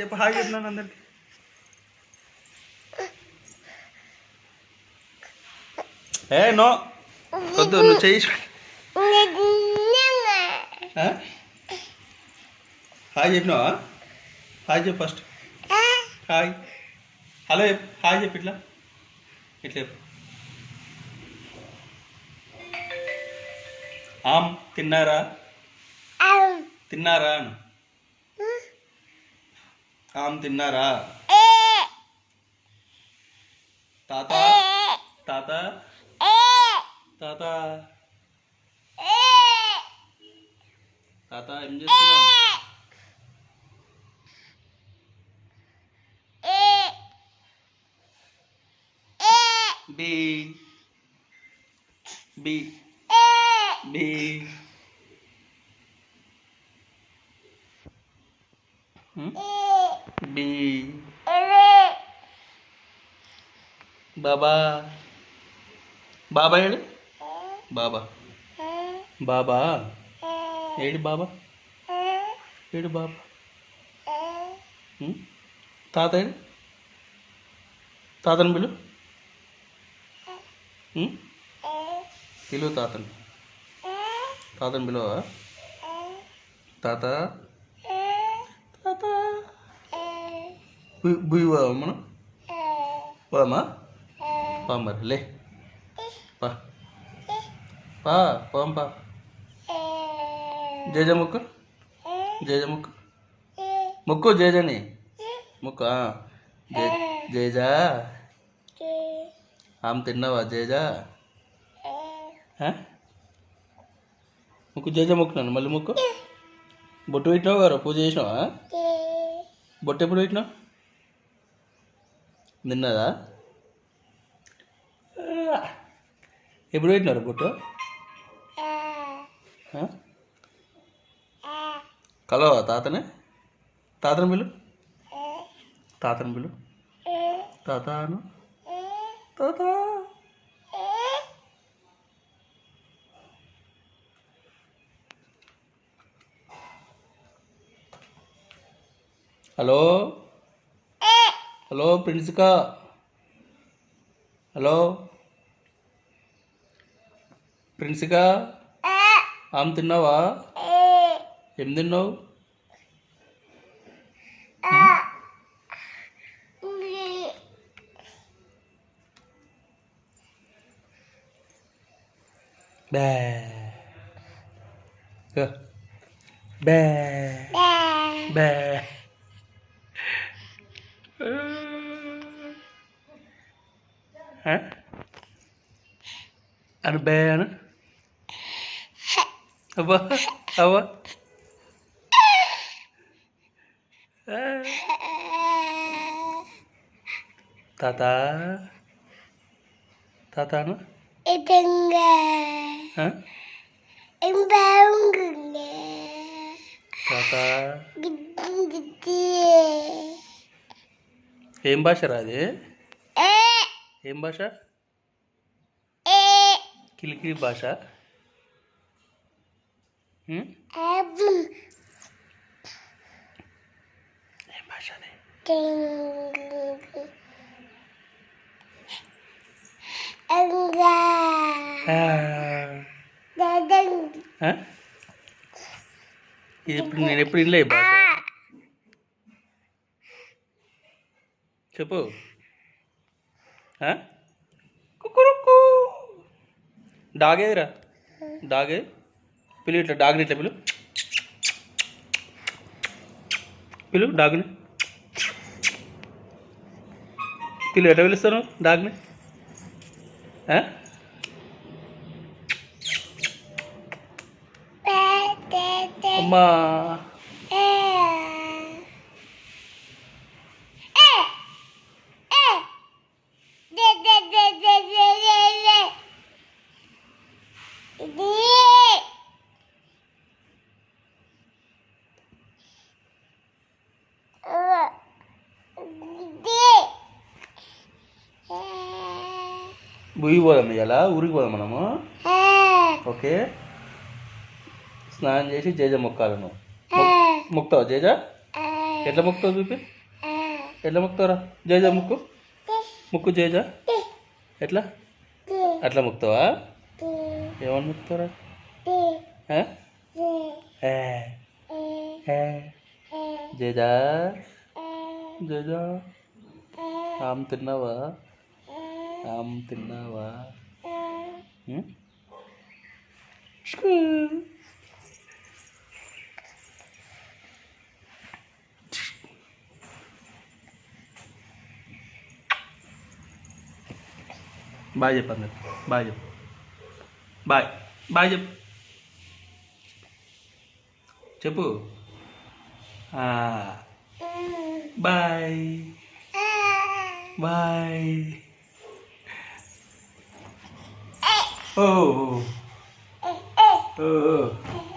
చెప్పు హాయ్ చెప్పినాను అందరికి. ఏ నో. వద్దు నువ్వు చేయి? హాయ్ చెప్పినావా? హాయ్ చెప్పు ఫస్ట్. హాయ్. హలో చెప్పు హాయ్ చెప్పు ఇట్లా. ఇట్లా చెప్పు. ఆమ్ తిన్నారా? తిన్నారా? అను ఆమ్ తిన్నారా? తాత? తాత? తాత? తాత ఏం చేస్తున్నావు? బి. బి. బి. హ్మ్? బి బాబా బాబా ఏడు బాబా బాబా ఏడు బాబా ఏడు బాబా? తాత ఏడు తాతను పిలు? పిలువు తాతను తాతను పిలువా తాత తాత బుయ్ బుయ్ పోదామా మనం పోదామా పా మరి లే పా పా పోదాం పా జేజ ముక్కు జేజ ముక్కు ముక్కు జేజని ముక్కు జేజా ఆమె తిన్నావా జేజా? ముక్కు జేజ ముక్కున్నాను మళ్ళీ ముక్కు బొట్టు పెట్టినావు గారు పూజ చేసినావా? బొట్టు ఎప్పుడు పెట్టినావు? నిన్నదా? ఎప్పుడు పెట్టినారు పుట్టు ఆ? కలవా తాతనే? తాతను పిలు. తాతను పిలు. తాతాను. తాత. Hello? Hello Princika. Hello. Princika. ఆమె తిన్నావా? ఏం తిన్నావు? బే. బే. బే? అను బే అను అవ్వ అవ్వ ఆ. తాత తాత అను ఆ? తాత ఏం భాష రాది ఏం భాష? కిలికిలి భాష? ఏం భాష ఇప్పుడు నేను ఎప్పుడు ఇల్లే భాష. చెప్పు? కుక్కురుక్కు. డాగ్ ఏదిరా? డాగ్? పిలు ఇట్లా డాగ్ని ఇట్లా పిలు. పిలు డాగ్ని పిలు ఎట్లా పిలుస్తాను డాగ్ని? అమ్మా. బుయ్యి పోదాం ఇవాళ ఊరికి పోదాం మనము? ఓకే. స్నానం చేసి జేజ మొక్కాలను. మొక్తావా జేజ? ఎట్లా మొక్కుతావు చూపి? ఎట్లా మొక్కుతావురా జయజా ముక్కు. ముక్కు జయజా ఎట్లా? అట్లా మొక్కుతావా ఏమని మొక్కుతావురా. జయజా జయజా ఆమ్ తిన్నావా? ఆమ్ తిన్నావా. బాయ్ చెప్పండి బాయ్ చెప్పు. బాయ్. బాయ్ చెప్పు. చెప్పు. Bye. Bye. Oh. Eh, eh. Oh. oh.